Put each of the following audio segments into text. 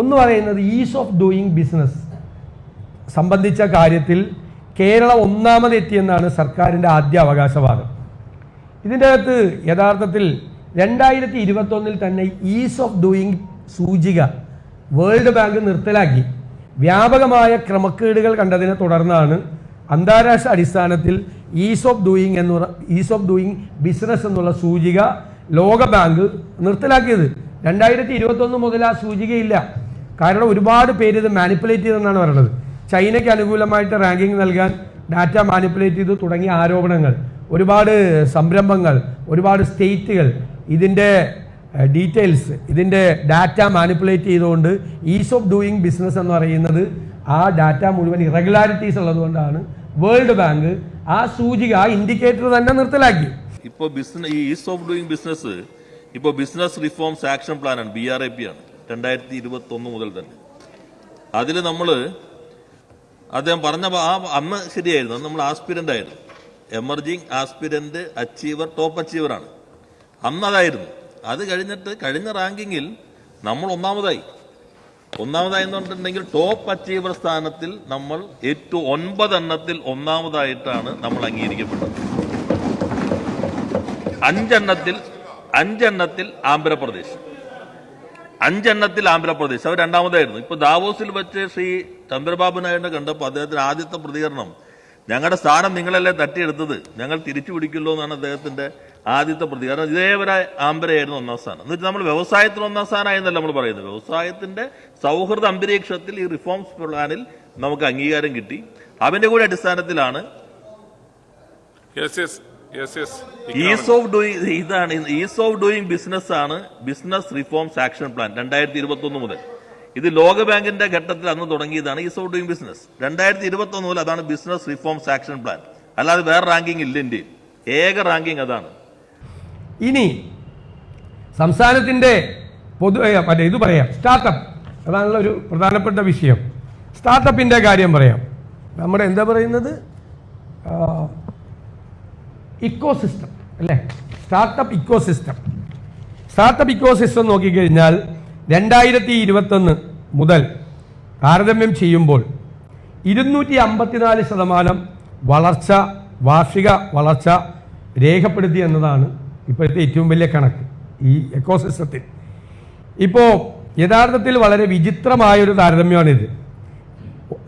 ഒന്ന് പറയുന്നത് is of doing business സംബന്ധിച്ച കാര്യത്തിൽ കേരളം ഒന്നാമതെത്തിയെന്നാണ് സർക്കാരിന്റെ ആദ്യ അവകാശവാദം. ഇതിന്റെ അകത്ത് യഥാർത്ഥത്തിൽ രണ്ടായിരത്തി ഇരുപത്തൊന്നിൽ തന്നെ ഈസ് ഓഫ് ഡൂയിങ് സൂചിക വേൾഡ് ബാങ്ക് നിർത്തലാക്കി. വ്യാപകമായ ക്രമക്കേടുകൾ കണ്ടതിനെ തുടർന്നാണ് അന്താരാഷ്ട്ര അടിസ്ഥാനത്തിൽ ഈസ് ഓഫ് ഡൂയിങ് എന്ന് ഈസ് ഓഫ് ഡൂയിങ് ബിസിനസ് എന്നുള്ള സൂചിക ലോക ബാങ്ക് നിർത്തലാക്കിയത്. രണ്ടായിരത്തി ഇരുപത്തൊന്ന് മുതൽ ആ സൂചികയില്ല. കാരണം ഒരുപാട് പേര് ഇത് മാനിപ്പുലേറ്റ് ചെയ്തെന്നാണ് പറയുന്നത് ചൈനയ്ക്ക് അനുകൂലമായിട്ട് റാങ്കിങ് നൽകാൻ ഡാറ്റ മാനിപ്പുലേറ്റ് ചെയ്തു തുടങ്ങിയ ആരോപണങ്ങൾ ഒരുപാട് സംരംഭങ്ങൾ ഒരുപാട് സ്റ്റേറ്റുകൾ ഇതിന്റെ ഡീറ്റെയിൽസ് ഇതിന്റെ ഡാറ്റ മാനിപ്പുലേറ്റ് ചെയ്തുകൊണ്ട് ഈസ് ഓഫ് ഡൂയിങ് ബിസിനസ് എന്ന് പറയുന്നത് ആ ഡാറ്റ മുഴുവൻ ഇറഗുലാരിറ്റീസ് ഉള്ളതുകൊണ്ടാണ് വേൾഡ് ബാങ്ക് ആ സൂചിക ആ ഇൻഡിക്കേറ്റർ തന്നെ നിർത്തലാക്കി. ഇപ്പോൾ business ease of doing business ഇപ്പോൾ ബിസിനസ് റിഫോംസ് ആക്ഷൻ പ്ലാനാണ് ബി ആർ എ പി ആണ്. രണ്ടായിരത്തി ഇരുപത്തി ഒന്ന് മുതൽ തന്നെ. അതിൽ നമ്മൾ അദ്ദേഹം പറഞ്ഞ ആ അന്ന് ശരിയായിരുന്നു. അന്ന് നമ്മൾ ആസ്പിരന്റ് ആയിരുന്നു. എമർജിങ് ആസ്പിരന്റ് അച്ചീവർ ടോപ്പ് അച്ചീവറാണ് അന്ന് അതായിരുന്നു. അത് കഴിഞ്ഞിട്ട് കഴിഞ്ഞ റാങ്കിങ്ങിൽ നമ്മൾ ഒന്നാമതായി. ഒന്നാമതായി എന്ന് പറഞ്ഞിട്ടുണ്ടെങ്കിൽ ടോപ്പ് അച്ചീവർ സ്ഥാനത്തിൽ നമ്മൾ ഏറ്റവും ഒൻപതെണ്ണത്തിൽ ഒന്നാമതായിട്ടാണ് നമ്മൾ അംഗീകരിക്കപ്പെട്ടത്. അഞ്ചെണ്ണത്തിൽ അഞ്ചെണ്ണത്തിൽ ആന്ധ്രാപ്രദേശ്. അഞ്ചെണ്ണത്തിൽ ആന്ധ്രാപ്രദേശ്. അവർ രണ്ടാമതായിരുന്നു. ഇപ്പൊ ദാവോസിൽ വെച്ച് ശ്രീ ചന്ദ്രബാബു നായിഡിനെ കണ്ടപ്പോൾ അദ്ദേഹത്തിന്റെ ആദ്യത്തെ പ്രതികരണം ഞങ്ങളുടെ സ്ഥാനം നിങ്ങളല്ലേ തട്ടിയെടുത്തത്? ഞങ്ങൾ തിരിച്ചു പിടിക്കുമല്ലോ എന്നാണ് അദ്ദേഹത്തിന്റെ ആദ്യത്തെ പ്രതികരണം. ഇതേവരെ ആന്ധ്രയായിരുന്നു ഒന്നാം സ്ഥാനം. എന്നിട്ട് നമ്മൾ വ്യവസായത്തിൽ ഒന്നാം സ്ഥാനമായെന്നല്ല നമ്മൾ പറയുന്നത്. വ്യവസായത്തിന്റെ സൗഹൃദ അന്തരീക്ഷത്തിൽ ഈ റിഫോംസ് പ്ലാനിൽ നമുക്ക് അംഗീകാരം കിട്ടി. അതിന്റെ കൂടെ അടിസ്ഥാനത്തിലാണ് ഈസ് ഓഫ് ഡൂയിങ് ഇതാണ് ഈസ് ഓഫ് ഡൂയിങ് ബിസിനസ് ആണ് ബിസിനസ് റിഫോംസ് ആക്ഷൻ പ്ലാൻ രണ്ടായിരത്തി ഇരുപത്തി ഒന്ന് മുതൽ. ഇത് ലോകബാങ്കിന്റെ ഘട്ടത്തിൽ അന്ന് തുടങ്ങിയതാണ് ഈസ് ഓഫ് ഡൂയിങ് ബിസിനസ് രണ്ടായിരത്തി ഇരുപത്തി ഒന്ന് മുതൽ അതാണ് ബിസിനസ് റിഫോംസ് ആക്ഷൻ പ്ലാൻ അല്ലാതെ വേറെ റാങ്കിങ് ഇല്ല ഇന്ത്യയിൽ. ഏക റാങ്കിങ് അതാണ്. ഇനി സംസ്ഥാനത്തിന്റെ പൊതു മറ്റേ ഇത് പറയാം. സ്റ്റാർട്ടപ്പ് അതാണല്ലോ ഒരു പ്രധാനപ്പെട്ട വിഷയം. സ്റ്റാർട്ടപ്പിന്റെ കാര്യം പറയാം. നമ്മുടെ എന്താ പറയുന്നത്? ഇക്കോ സിസ്റ്റം അല്ലേ? Startup ecosystem startup ecosystem നോക്കിക്കഴിഞ്ഞാൽ രണ്ടായിരത്തി ഇരുപത്തൊന്ന് മുതൽ താരതമ്യം ചെയ്യുമ്പോൾ ഇരുന്നൂറ്റി അമ്പത്തിനാല് ശതമാനം വളർച്ച വാർഷിക വളർച്ച രേഖപ്പെടുത്തി എന്നതാണ് ഇപ്പോഴത്തെ ഏറ്റവും വലിയ കണക്ക് ഈ എക്കോസിസ്റ്റത്തിൽ ഇപ്പോൾ യഥാർത്ഥത്തിൽ വളരെ വിചിത്രമായൊരു താരതമ്യമാണിത്.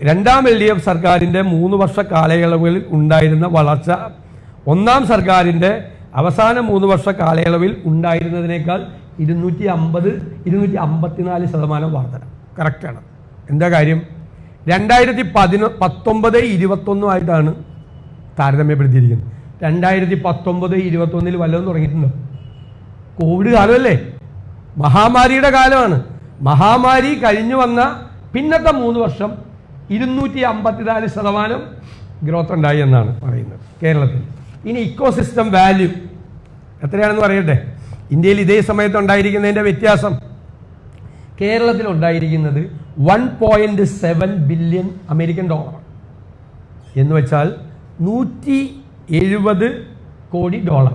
രണ്ടാം എൽ ഡി എഫ് സർക്കാരിന്റെ മൂന്ന് വർഷ കാലയളവുകളിൽ ഉണ്ടായിരുന്ന വളർച്ച ഒന്നാം സർക്കാരിന്റെ അവസാന മൂന്ന് വർഷ കാലയളവിൽ ഉണ്ടായിരുന്നതിനേക്കാൾ ഇരുന്നൂറ്റി അമ്പത് ഇരുന്നൂറ്റി അമ്പത്തിനാല് ശതമാനം വർധന. കറക്റ്റാണ് എന്താ കാര്യം? രണ്ടായിരത്തി പതിനൊ പത്തൊമ്പത് ഇരുപത്തൊന്നുമായിട്ടാണ് താരതമ്യപ്പെടുത്തിയിരിക്കുന്നത്. രണ്ടായിരത്തി പത്തൊമ്പത് ഇരുപത്തൊന്നിൽ വല്ലതും തുടങ്ങിയിട്ടുണ്ടോ? കോവിഡ് കാലമല്ലേ? മഹാമാരിയുടെ കാലമാണ്. മഹാമാരി കഴിഞ്ഞു വന്ന പിന്നത്തെ മൂന്ന് വർഷം ഇരുന്നൂറ്റി അമ്പത്തിനാല് ശതമാനം ഗ്രോത്ത് ഉണ്ടായി എന്നാണ് പറയുന്നത് കേരളത്തിൽ. ഇനി ഇക്കോസിസ്റ്റം വാല്യൂ എത്രയാണെന്ന് പറയട്ടെ? ഇന്ത്യയിൽ ഇതേ സമയത്ത് ഉണ്ടായിരിക്കുന്നതിന്റെ വ്യത്യാസം. കേരളത്തിൽ ഉണ്ടായിരിക്കുന്നത് one point seven billion American dollar എന്ന് വെച്ചാൽ നൂറ്റി എഴുപത് കോടി ഡോളർ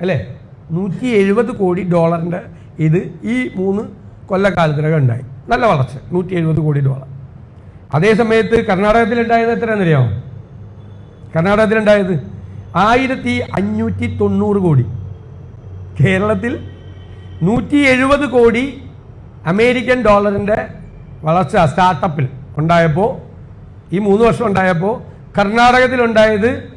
അല്ലേ? നൂറ്റി എഴുപത് കോടി ഡോളറിന്റെ ഇത് ഈ മൂന്ന് കൊല്ലക്കാലത്തിനകം ഉണ്ടായി. നല്ല വളർച്ച. നൂറ്റി എഴുപത് കോടി ഡോളർ അതേ സമയത്ത് കർണാടകത്തിലുണ്ടായത് എത്രയാണെന്നറിയാമോ? കർണാടകത്തിലുണ്ടായത് ആയിരത്തി അഞ്ഞൂറ്റി തൊണ്ണൂറ് കോടി. കേരളത്തിൽ നൂറ്റി എഴുപത് കോടി അമേരിക്കൻ ഡോളറിന്റെ വളർച്ച സ്റ്റാർട്ടപ്പിൽ ഉണ്ടായപ്പോൾ ഈ മൂന്ന് വർഷം ഉണ്ടായപ്പോൾ കർണാടകത്തിലുണ്ടായത്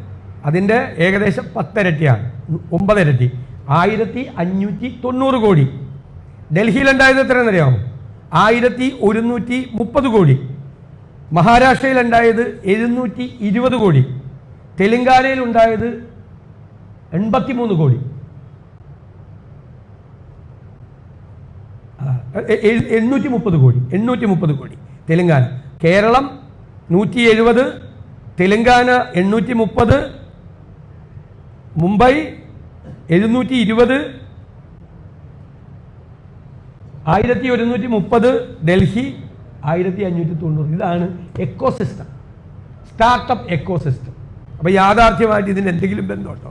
അതിന്റെ ഏകദേശം പത്തിരട്ടിയാണ് ഒമ്പതിരട്ടി. ആയിരത്തി അഞ്ഞൂറ്റി തൊണ്ണൂറ് കോടി. ഡൽഹിയിലുണ്ടായത് എത്രയെന്നറിയാമോ ആയിരത്തി ഒരുന്നൂറ്റി മുപ്പത് കോടി. മഹാരാഷ്ട്രയിലുണ്ടായത് എഴുന്നൂറ്റി ഇരുപത് കോടി. തെലങ്കാനയിൽ ഉണ്ടായത് എൺപത്തിമൂന്ന് കോടി. എണ്ണൂറ്റി മുപ്പത് കോടി എണ്ണൂറ്റി മുപ്പത് കോടി തെലങ്കാന. കേരളം നൂറ്റി എഴുപത് തെലങ്കാന എണ്ണൂറ്റി മുപ്പത് മുംബൈ എഴുന്നൂറ്റി ഇരുപത് ആയിരത്തി ഒരുന്നൂറ്റി മുപ്പത് ഡൽഹി ആയിരത്തി അഞ്ഞൂറ്റി തൊണ്ണൂറ് ഇതാണ് എക്കോസിസ്റ്റം സ്റ്റാർട്ടപ്പ് എക്കോസിസ്റ്റം. അപ്പോൾ യാഥാർത്ഥ്യമായിട്ട് ഇതിന് എന്തെങ്കിലും ബന്ധമുണ്ടോ?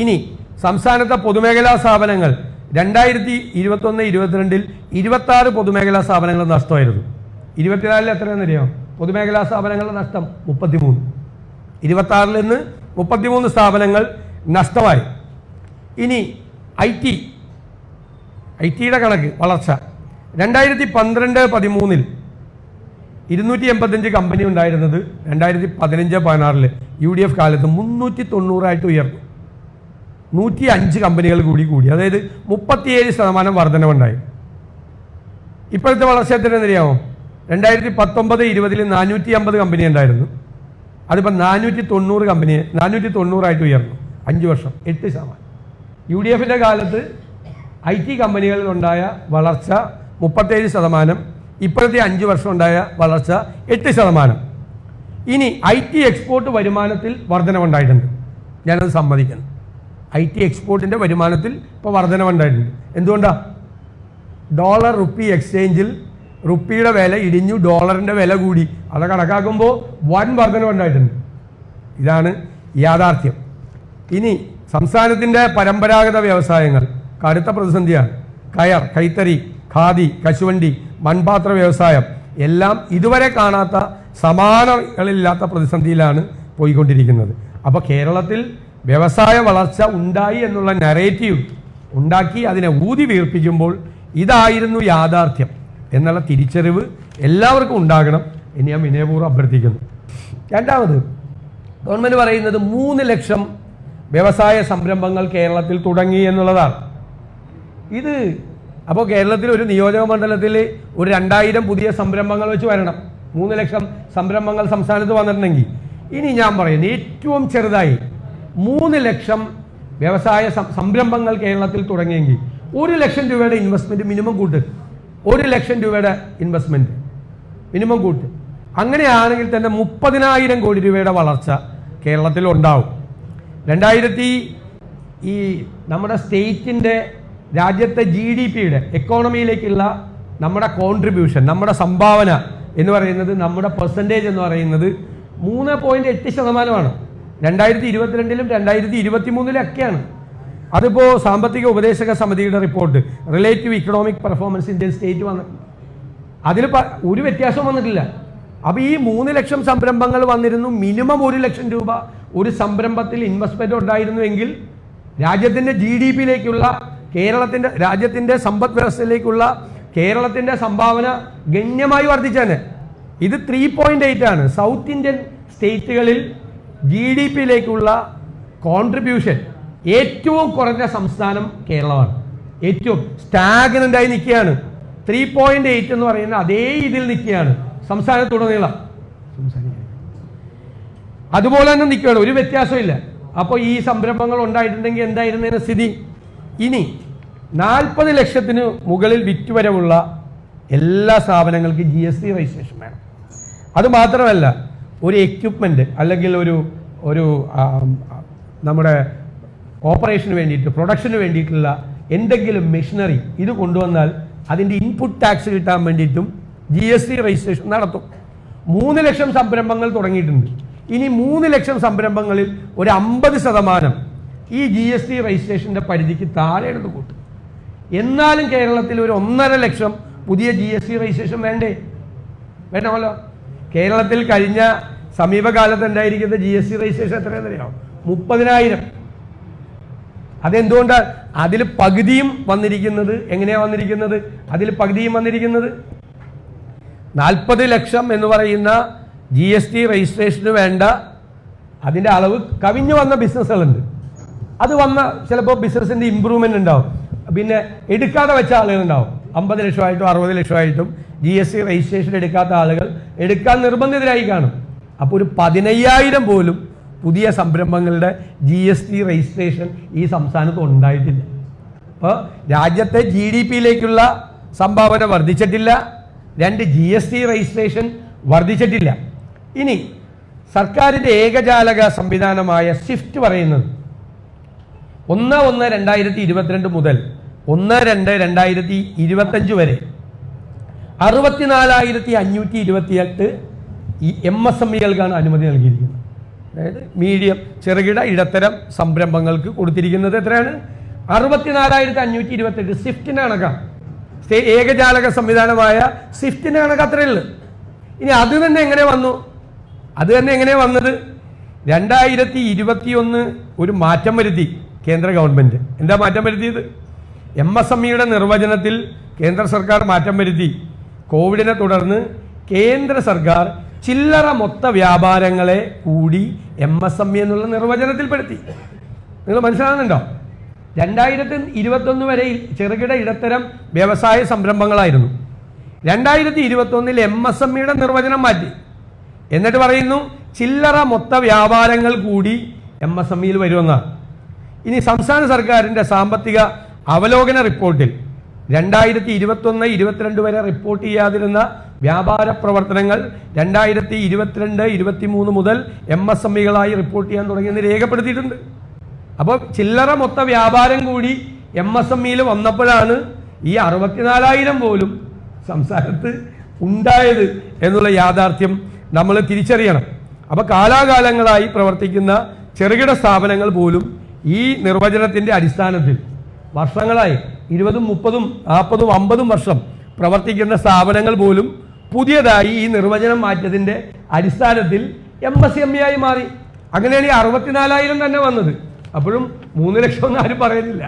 ഇനി സംസ്ഥാനത്തെ പൊതുമേഖലാ സ്ഥാപനങ്ങൾ രണ്ടായിരത്തി ഇരുപത്തൊന്ന് ഇരുപത്തിരണ്ടിൽ ഇരുപത്തി ആറ് പൊതുമേഖലാ സ്ഥാപനങ്ങൾ നഷ്ടമായിരുന്നു. ഇരുപത്തിനാലിൽ എത്രയാണെന്നറിയാം പൊതുമേഖലാ സ്ഥാപനങ്ങളുടെ നഷ്ടം മുപ്പത്തിമൂന്ന്. ഇരുപത്തി ആറിൽ നിന്ന് മുപ്പത്തിമൂന്ന് സ്ഥാപനങ്ങൾ നഷ്ടമായി. ഇനി ഐ ടി. ഐ ടിയുടെ കണക്ക് വളർച്ച. രണ്ടായിരത്തി പന്ത്രണ്ട് പതിമൂന്നിൽ ഇരുന്നൂറ്റി എൺപത്തഞ്ച് കമ്പനി ഉണ്ടായിരുന്നത് രണ്ടായിരത്തി പതിനഞ്ച് പതിനാറിൽ യു ഡി എഫ് കാലത്ത് മുന്നൂറ്റി തൊണ്ണൂറായിട്ട് ഉയർന്നു. നൂറ്റി അഞ്ച് കമ്പനികൾ കൂടി കൂടി. അതായത് മുപ്പത്തിയേഴ് ശതമാനം വർധനവുണ്ടായി. ഇപ്പോഴത്തെ വളർച്ച എത്ര എന്നറിയാമോ? രണ്ടായിരത്തി പത്തൊമ്പത് ഇരുപതിൽ നാനൂറ്റി അമ്പത് കമ്പനി ഉണ്ടായിരുന്നു. അതിപ്പോൾ നാനൂറ്റി തൊണ്ണൂറ് കമ്പനി നാനൂറ്റി തൊണ്ണൂറായിട്ട് ഉയർന്നു. അഞ്ച് വർഷം എട്ട് ശതമാനം. യു ഡി എഫിന്റെ കാലത്ത് ഐ ടി കമ്പനികളിലുണ്ടായ വളർച്ച മുപ്പത്തേഴ് ശതമാനം ഇപ്പോഴത്തെ അഞ്ച് വർഷം ഉണ്ടായ വളർച്ച എട്ട് ശതമാനം. ഇനി ഐ ടി എക്സ്പോർട്ട് വരുമാനത്തിൽ വർധനവുണ്ടായിട്ടുണ്ട്. ഞാനത് സമ്മതിക്കുന്നു ഐ ടി എക്സ്പോർട്ടിന്റെ വരുമാനത്തിൽ ഇപ്പോൾ വർധനവുണ്ടായിട്ടുണ്ട്. എന്തുകൊണ്ടാണ് ഡോളർ റുപ്പി എക്സ്ചേഞ്ചിൽ റുപ്പിയുടെ വില ഇടിഞ്ഞു ഡോളറിന്റെ വില കൂടി. അത് കണക്കാക്കുമ്പോൾ വൻ വർധനവുണ്ടായിട്ടുണ്ട്. ഇതാണ് യാഥാർത്ഥ്യം. ഇനി സംസ്ഥാനത്തിന്റെ പരമ്പരാഗത വ്യവസായങ്ങൾ. കടുത്ത പ്രതിസന്ധിയാണ്. കയർ കൈത്തറി ഖാദി കശുവണ്ടി മൺപാത്ര വ്യവസായം. എല്ലാം ഇതുവരെ കാണാത്ത സമാനങ്ങളില്ലാത്ത പ്രതിസന്ധിയിലാണ് പോയിക്കൊണ്ടിരിക്കുന്നത്. അപ്പോൾ കേരളത്തിൽ വ്യവസായ വളർച്ച ഉണ്ടായി എന്നുള്ള നരേറ്റീവ് ഉണ്ടാക്കി അതിനെ ഊതി വീർപ്പിക്കുമ്പോൾ ഇതായിരുന്നു യാഥാർത്ഥ്യം. എന്നുള്ള തിരിച്ചറിവ് എല്ലാവർക്കും ഉണ്ടാകണം എന്ന് ഞാൻ വിനയപൂർവം അഭ്യർത്ഥിക്കുന്നു. രണ്ടാമത് ഗവൺമെന്റ് പറയുന്നത് മൂന്ന് ലക്ഷം വ്യവസായ സംരംഭങ്ങൾ കേരളത്തിൽ തുടങ്ങി എന്നുള്ളതാണ്. ഇത് അപ്പോൾ കേരളത്തിൽ ഒരു നിയോജക മണ്ഡലത്തിൽ ഒരു രണ്ടായിരം പുതിയ സംരംഭങ്ങൾ വെച്ച് വരണം. മൂന്ന് ലക്ഷം സംരംഭങ്ങൾ സംസ്ഥാനത്ത് വന്നിട്ടുണ്ടെങ്കിൽ. ഇനി ഞാൻ പറയുന്നത് ഏറ്റവും ചെറുതായി മൂന്ന് ലക്ഷം വ്യവസായ സംരംഭങ്ങൾ കേരളത്തിൽ തുടങ്ങിയെങ്കിൽ ഒരു ലക്ഷം രൂപയുടെ ഇൻവെസ്റ്റ്മെന്റ് മിനിമം കൂട്ട്. ഒരു ലക്ഷം രൂപയുടെ ഇൻവെസ്റ്റ്മെന്റ് മിനിമം കൂട്ട്. അങ്ങനെയാണെങ്കിൽ തന്നെ മുപ്പതിനായിരം കോടി രൂപയുടെ വളർച്ച കേരളത്തിൽ ഉണ്ടാവും. രണ്ടായിരത്തി ഈ നമ്മുടെ സ്റ്റേറ്റിന്റെ രാജ്യത്തെ ജി ഡി പിയുടെ എക്കോണമിയിലേക്കുള്ള നമ്മുടെ കോൺട്രിബ്യൂഷൻ നമ്മുടെ സംഭാവന എന്ന് പറയുന്നത് നമ്മുടെ പെർസെന്റേജ് എന്ന് പറയുന്നത് മൂന്ന് പോയിന്റ് എട്ട് ശതമാനമാണ്. രണ്ടായിരത്തി ഇരുപത്തിരണ്ടിലും രണ്ടായിരത്തി ഇരുപത്തി മൂന്നിലും ഒക്കെയാണ് അതിപ്പോൾ സാമ്പത്തിക ഉപദേശക സമിതിയുടെ report relative economic performance Indian state വന്ന. അതിൽ ഒരു വ്യത്യാസവും വന്നിട്ടില്ല. അപ്പോൾ ഈ മൂന്ന് ലക്ഷം സംരംഭങ്ങൾ വന്നിരുന്നു മിനിമം ഒരു ലക്ഷം രൂപ ഒരു സംരംഭത്തിൽ ഇൻവെസ്റ്റ്മെന്റ് ഉണ്ടായിരുന്നുവെങ്കിൽ രാജ്യത്തിന്റെ ജി ഡി പിയിലേക്കുള്ള കേരളത്തിന്റെ രാജ്യത്തിന്റെ സമ്പദ് വ്യവസ്ഥയിലേക്കുള്ള കേരളത്തിന്റെ സംഭാവന ഗണ്യമായി വർദ്ധിച്ചാണ് ഇത് ത്രീ പോയിന്റ് എയ്റ്റ് ആണ്. സൗത്ത് ഇന്ത്യൻ സ്റ്റേറ്റുകളിൽ ജി ഡി പിയിലേക്കുള്ള കോൺട്രിബ്യൂഷൻ ഏറ്റവും കുറഞ്ഞ സംസ്ഥാനം കേരളമാണ്. ഏറ്റവും സ്റ്റാഗ്നന്റായി നിൽക്കുകയാണ്. ത്രീ പോയിന്റ് എയ്റ്റ് എന്ന് പറയുന്ന അതേ ഇതിൽ നിൽക്കുകയാണ് സംസ്ഥാനത്തുടനീളം. അതുപോലെ തന്നെ നിൽക്കുകയാണ്. ഒരു വ്യത്യാസമില്ല അപ്പോൾ ഈ സംരംഭങ്ങൾ ഉണ്ടായിട്ടുണ്ടെങ്കിൽ എന്തായിരുന്നതിന് സ്ഥിതി? ഇനി നാൽപ്പത് ലക്ഷത്തിന് മുകളിൽ വിറ്റുവരവുള്ള എല്ലാ സ്ഥാപനങ്ങൾക്കും ജി എസ് ടി രജിസ്ട്രേഷൻ വേണം. അതുമാത്രമല്ല ഒരു എക്യുപ്മെന്റ് അല്ലെങ്കിൽ ഒരു ഒരു നമ്മുടെ ഓപ്പറേഷന് വേണ്ടിയിട്ട് പ്രൊഡക്ഷന് വേണ്ടിയിട്ടുള്ള എന്തെങ്കിലും മെഷീനറി ഇത് കൊണ്ടുവന്നാൽ അതിന്റെ ഇൻപുട്ട് ടാക്സ് കിട്ടാൻ വേണ്ടിയിട്ടും ജി എസ് ടി രജിസ്ട്രേഷൻ നടത്തും. മൂന്ന് ലക്ഷം സംരംഭങ്ങൾ തുടങ്ങിയിട്ടുണ്ട്. ഇനി മൂന്ന് ലക്ഷം സംരംഭങ്ങളിൽ ഒരു അമ്പത് ശതമാനം ഈ ജി എസ് ടി രജിസ്ട്രേഷന്റെ പരിധിക്ക് താഴെ എടുത്ത് കൂട്ടും. എന്നാലും കേരളത്തിൽ ഒരു ഒന്നര ലക്ഷം പുതിയ ജി എസ് ടി രജിസ്ട്രേഷൻ വേണ്ടേ? വേണമല്ലോ കേരളത്തിൽ കഴിഞ്ഞ സമീപകാലത്ത് ഉണ്ടായിരിക്കുന്ന ജി എസ് ടി രജിസ്ട്രേഷൻ എത്രയാണെന്നറിയാമോ മുപ്പതിനായിരം. അതെന്തുകൊണ്ടാണ് അതിൽ പകുതിയും വന്നിരിക്കുന്നത് എങ്ങനെയാ വന്നിരിക്കുന്നത്? അതിൽ പകുതിയും വന്നിരിക്കുന്നത് നാൽപ്പത് ലക്ഷം എന്ന് പറയുന്ന ജി എസ് ടി രജിസ്ട്രേഷന് വേണ്ട. അതിന്റെ അളവ് കവിഞ്ഞു വന്ന ബിസിനസ്സുകളുണ്ട് അത് വന്ന ചിലപ്പോൾ ബിസിനസ്സിന്റെ ഇമ്പ്രൂവ്മെന്റ് ഉണ്ടാവും. പിന്നെ എടുക്കാതെ വെച്ച ആളുകളുണ്ടാവും. അമ്പത് ലക്ഷമായിട്ടും അറുപത് ലക്ഷമായിട്ടും ജി എസ് ടി രജിസ്ട്രേഷൻ എടുക്കാത്ത ആളുകൾ എടുക്കാൻ നിർബന്ധിതരായി കാണും. അപ്പോൾ ഒരു പതിനയ്യായിരം പോലും പുതിയ സംരംഭങ്ങളുടെ ജി എസ് ടി രജിസ്ട്രേഷൻ ഈ സംസ്ഥാനത്ത് ഉണ്ടായിട്ടില്ല. അപ്പോൾ രാജ്യത്തെ ജി ഡി പിയിലേക്കുള്ള സംഭാവന വർദ്ധിച്ചിട്ടില്ല. രണ്ട് ജി എസ് ടി രജിസ്ട്രേഷൻ വർദ്ധിച്ചിട്ടില്ല. ഇനി സർക്കാരിന്റെ ഏകജാലക സംവിധാനമായ സ്വിഫ്റ്റ് പറയുന്നത്. ഒന്ന് ഒന്ന് രണ്ടായിരത്തി ഇരുപത്തിരണ്ട് മുതൽ ഒന്ന് രണ്ട് രണ്ടായിരത്തി ഇരുപത്തഞ്ച് വരെ. അറുപത്തിനാലായിരത്തി അഞ്ഞൂറ്റി ഇരുപത്തിയെട്ട് ഈ എം എസ് എം ഇകൾക്കാണ് അനുമതി നൽകിയിരിക്കുന്നത്. അതായത് മീഡിയം ചെറുകിട ഇടത്തരം സംരംഭങ്ങൾക്ക് കൊടുത്തിരിക്കുന്നത് എത്രയാണ്? അറുപത്തിനാലായിരത്തി അഞ്ഞൂറ്റി ഇരുപത്തെട്ട് സ്വിഫ്റ്റിന്റെ കണക്കാണ് സ്റ്റേ- ഏകജാലക സംവിധാനമായ സ്വിഫ്റ്റിന്റെ കണക്ക് അത്രയേ ഉള്ളൂ. ഇനി അത് തന്നെ എങ്ങനെ വന്നു? അത് തന്നെ എങ്ങനെ വന്നത്? രണ്ടായിരത്തി ഇരുപത്തിയൊന്ന് ഒരു മാറ്റം വരുത്തി കേന്ദ്ര ഗവൺമെന്റ്. എന്താ മാറ്റം വരുത്തിയത്? എം എസ് എം ഇയുടെ നിർവചനത്തിൽ കേന്ദ്ര സർക്കാർ മാറ്റം വരുത്തി. കോവിഡിനെ തുടർന്ന് കേന്ദ്ര സർക്കാർ ചില്ലറ മൊത്ത വ്യാപാരങ്ങളെ കൂടി എം എസ് എം ഇ എന്നുള്ള നിർവചനത്തിൽപ്പെടുത്തി. നിങ്ങൾ മനസ്സിലാകുന്നുണ്ടോ? രണ്ടായിരത്തി ഇരുപത്തൊന്ന് വരെ ചെറുകിട ഇടത്തരം വ്യവസായ സംരംഭങ്ങളായിരുന്നു. രണ്ടായിരത്തി ഇരുപത്തൊന്നിൽ എം എസ് എം ഇയുടെ നിർവചനം മാറ്റി. എന്നിട്ട് പറയുന്നു ചില്ലറ മൊത്ത വ്യാപാരങ്ങൾ കൂടി എം എസ് എം ഇയിൽ വരുമെന്നാണ്. ഇനി സംസ്ഥാന സർക്കാരിന്റെ സാമ്പത്തിക അവലോകന റിപ്പോർട്ടിൽ രണ്ടായിരത്തി ഇരുപത്തൊന്ന് ഇരുപത്തിരണ്ട് വരെ റിപ്പോർട്ട് ചെയ്യാതിരുന്ന വ്യാപാര പ്രവർത്തനങ്ങൾ രണ്ടായിരത്തി ഇരുപത്തിരണ്ട് ഇരുപത്തിമൂന്ന് മുതൽ എം എസ് എം ഇകളായി റിപ്പോർട്ട് ചെയ്യാൻ തുടങ്ങിയെന്ന് രേഖപ്പെടുത്തിയിട്ടുണ്ട്. അപ്പോൾ ചില്ലറ മൊത്ത വ്യാപാരം കൂടി എം എസ് എം ഇയിൽ വന്നപ്പോഴാണ് ഈ അറുപത്തിനാലായിരം പോലും സംസ്ഥാനത്ത് ഉണ്ടായത് എന്നുള്ള യാഥാർത്ഥ്യം നമ്മൾ തിരിച്ചറിയണം. അപ്പോൾ കാലാകാലങ്ങളായി പ്രവർത്തിക്കുന്ന ചെറുകിട സ്ഥാപനങ്ങൾ പോലും ഈ നിർവചനത്തിന്റെ അടിസ്ഥാനത്തിൽ വർഷങ്ങളായി. ഇരുപതും മുപ്പതും നാൽപ്പതും അമ്പതും വർഷം പ്രവർത്തിക്കുന്ന സ്ഥാപനങ്ങൾ പോലും പുതിയതായി ഈ നിർവചനം മാറ്റിയതിന്റെ അടിസ്ഥാനത്തിൽ എം എസ് എം ആയി മാറി. അങ്ങനെയാണ് ഈ അറുപത്തിനാലായിരം തന്നെ വന്നത്. അപ്പോഴും മൂന്ന് ലക്ഷം ഒന്നും ആരും പറയുന്നില്ല.